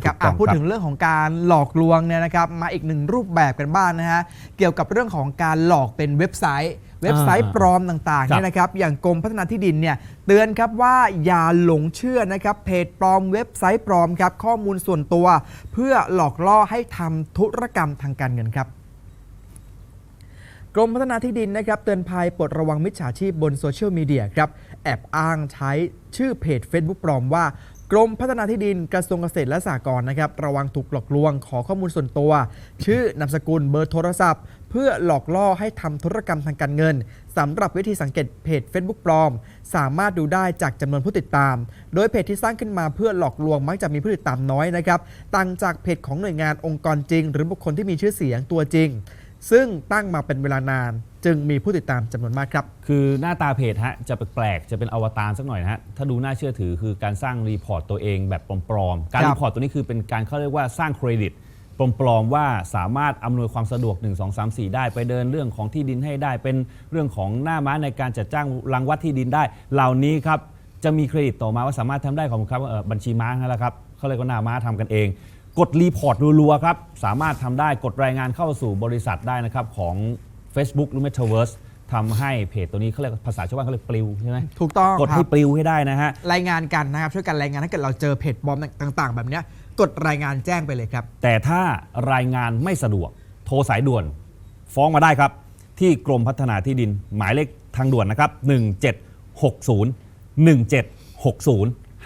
นะครับถูกต้อะองพูดครับถึงเรื่องของการหลอกลวงเนี่ยนะครับมาอีกหนึ่งรูปแบบกันบ้างนะฮะเกี่ยวกับเรื่องของการหลอกเป็นเว็บไซต์ เว็บไซต์ปลอมต่างๆครับเนี่ยนะครับอย่างกรมพัฒนาที่ดินเนี่ยเตือนครับว่าอย่าหลงเชื่อนะครับเพจปลอมเว็บไซต์ปลอมครับข้อมูลส่วนตัว เพื่อหลอกล่อให้ทำธุรกรรมทางการเงินครับกรมพัฒนาที่ดินนะครับเตือนภัยปลดระวังมิจฉาชีพบนโซเชียลมีเดียครับแอบอ้างใช้ชื่อเพจ Facebook ปลอมว่า กรมพัฒนาที่ดินกระทรวงเกษตรและสหกรณ์นะครับ ระวังถูกหลอกลวงขอข้อมูลส่วนตัว ชื่อนามสกุลเบอร์โทรศัพท์ เพื่อหลอกล่อให้ทำธุรกรรมทางการเงินสำหรับวิธีสังเกตเพจ Facebook ปลอม สามารถดูได้จากจำนวนผู้ติดตาม โดยเพจที่สร้างขึ้นมาเพื่อหลอกลวงมักจะมีผู้ติดตามน้อยนะครับต่างจากเพจของหน่วยงานองค์กรจริง หรือบุคคลที่มีชื่อเสียงตัวจริง ซึ่งตั้งมาเป็นเวลานาน จึงมีผู้ติดตามจำนวนมากครับ คือหน้าตาเพจฮะจะแปลกๆจะเป็นอวตารสักหน่อยนะฮะถ้าดูน่าเชื่อถือคือการสร้างรีพอร์ตตัวเองแบบปลอมๆ การครับ รีพอร์ตตัวนี้คือเป็นการเขาเรียกว่าสร้างเครดิตปลอมๆว่าสามารถอำนวยความสะดวก 1 2 3 4 ได้ไปเดินเรื่องของที่ดินให้ได้ เป็นเรื่องของหน้าม้าในการจัดจ้างรังวัดที่ดินได้ เหล่านี้ครับจะมีเครดิตต่อมาว่าสามารถทำได้ขอบคุณครับเอ่อบัญชีม้านั่นแหละครับเขาเรียกว่าหน้าม้าทำกันเอง กดรีพอร์ตรัวๆครับสามารถทำได้กดรายงานเข้าสู่บริษัทได้นะครับของ Facebook หรือ Metaverse ทำให้เพจตัวนี้เขาเรียกภาษาชาวบ้านเขาเรียกปลิวใช่ไหมถูกต้องกดครัให้บปลิวให้ได้นะฮะ รายงานกันนะครับช่วยกันรายงานถ้าเกิดเราเจอเพจปลอมต่างๆ แบบเนี้ยกดรายงานแจ้งไปเลยครับ แต่ถ้ารายงานไม่สะดวกโทรสายด่วน ฟ้องมาได้ครับ ที่กรมพัฒนาที่ดินหมายเลขทางด่วนนะครับ 1760 1760